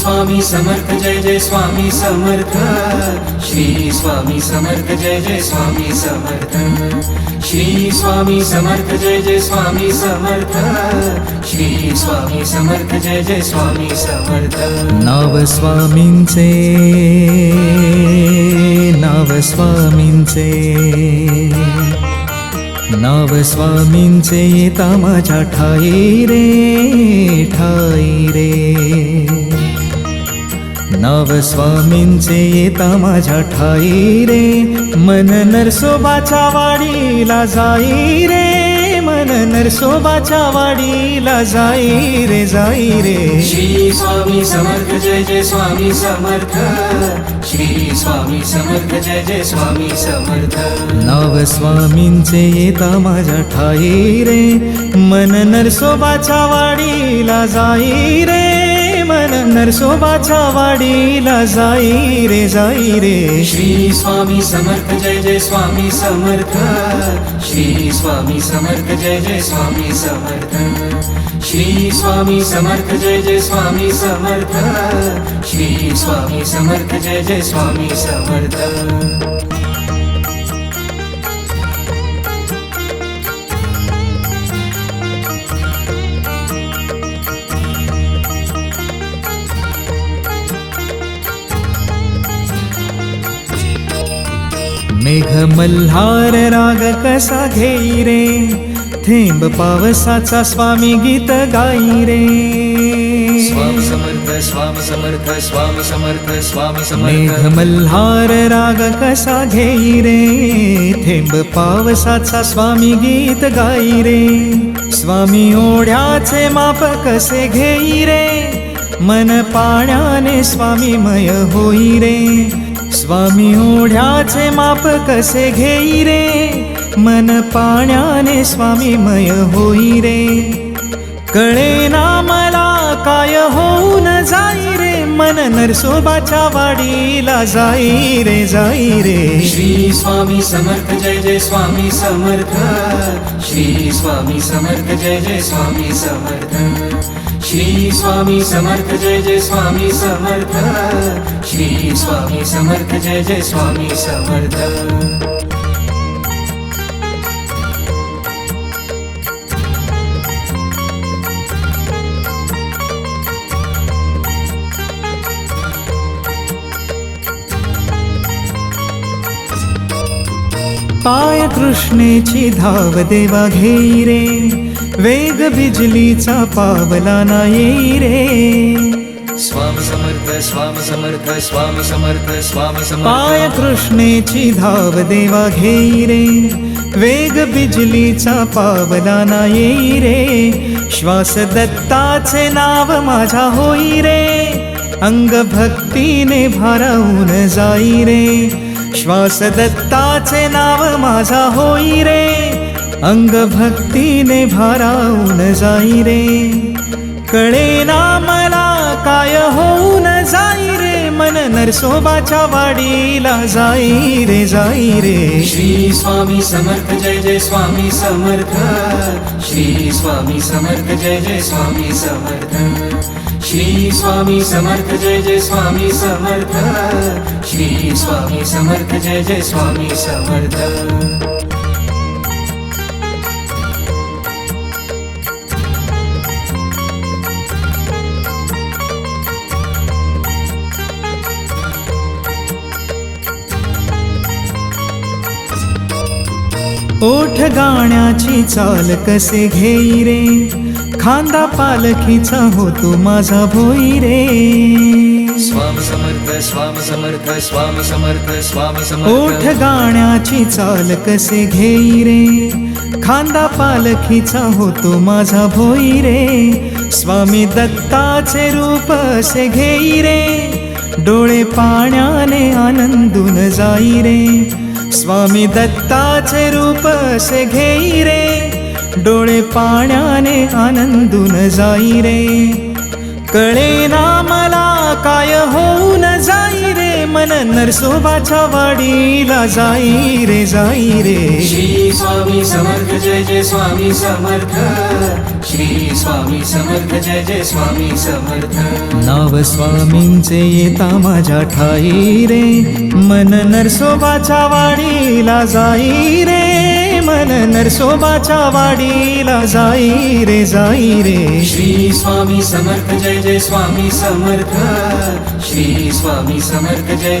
स्वामी समर्थ जय जय स्वामी समर्थ. श्री स्वामी समर्थ जय जय स्वामी समर्थ. श्री स्वामी समर्थ जय जय स्वामी समर्थ. श्री स्वामी समर्थ जय जय स्वामी समर्थ. नाव स्वामींचे नाव स्वामींचे. नाव स्वामींचे येता माझ्या ठाई रे ठाई रे. नाव स्वामींचे येता माझ्या ठाई रे. मन नरसोबाच्या वाडीला जाई रे. मन नरसोबाच्या वाडीला जाई रे जाई रे. श्री स्वामी समर्थ जय जय स्वामी समर्थ. श्री स्वामी समर्थ जय जय स्वामी समर्थ. नाव स्वामींचे येता माझ्या ठाई रे. मन नरसोबाच्या वाडीला जाई रे. मन नरसोबाच्या वाडीला जाई रे जाई रे. श्री स्वामी समर्थ जय जय स्वामी समर्थ. श्री स्वामी समर्थ जय जय स्वामी समर्थ. श्री स्वामी समर्थ जय जय स्वामी समर्थ. श्री स्वामी समर्थ जय जय स्वामी समर्थ. मेघ मल्हार राग कसा घेई रे थेंब पावसाचा स्वामी गीत गाई रे स्वामी समर्थ स्वामी समर्थ स्वामी समर्थ स्वामी मेघ समर्थ। मल्हार राग कसा घेई रे थेंब पावसाचा स्वामी गीत गाई रे स्वामी ओढ्याचे माप कसे घेई रे मन पाण्याने स्वामीमय होई रे स्वामी ओढ्याचे माप कसे घेई रे? मन पाण्याने स्वामीमय होई रे. कळे ना मला काय होऊन जाई रे? मन नरसोबाच्या वाडीला जाई रे जाई रे. श्री स्वामी समर्थ जय जय स्वामी समर्थ. श्री स्वामी समर्थ जय जय स्वामी समर्थ. श्री स्वामी समर्थ जय जय स्वामी समर्थ. श्री स्वामी समर्थ जय जय स्वामी समर्थ. पाय कृष्णेची धाव देवा घेई रे. वेग बिजलीचा पावला ना येई रे. स्वामी समर्थ स्वामी समर्थ स्वामी समर्थ स्वामी पाय समर्थ कृष्णेची धाव देवा घेई रे. वेग बिजलीचा पावला ना येई रे. श्वास दत्ताचे नाव माझा होई रे. अंग भक्तीने भारावून जाई रे. श्वास दत्ताचे नाव माझा होई रे अंग भक्तीने भारावून जाई रे. कळे ना मला काय होऊन जाई रे. मन नरसोबाच्या वाडीला जाई रे जाई रे. श्री स्वामी समर्थ जय जय स्वामी समर्थ. श्री स्वामी समर्थ जय जय स्वामी समर्थ. श्री स्वामी समर्थ जय जय स्वामी समर्थ. श्री स्वामी समर्थ जय जय स्वामी समर्थ. ओठ गाण्याची चाल कसे घेई रे? खांदा पालखीचा होतो माझा भोई रे. स्वामी समर्थ स्वामी समर्थ स्वामी समर्थ स्वामी ओठ समर्थ गाण्याची चाल कसे घेई रे? खांदा पालखीचा होतो माझा भोई रे. स्वामी दत्ताचे रूप असे घेई रे. डोळे पाण्याने आनंदून जाई रे. स्वामी दत्ताचे रूप असे घेई रे. डोळे पाण्याने आनंदून जाई रे. कळे ना मला काय होऊन जाई नरसोबाच्या वाडीला जाई रे जाई रे. श्री स्वामी समर्थ जय जय स्वामी समर्थ. श्री स्वामी समर्थ जय जय स्वामी समर्थ. नाव स्वामींचे येता माझ्या ठाई रे. मन नरसोबाच्या वाडीला जाई रे. मन नरसोबाच्या वाडीला जाई रे जाई रे. श्री स्वामी समर्थ जय जय स्वामी समर्थ. श्री स्वामी समर्थ जय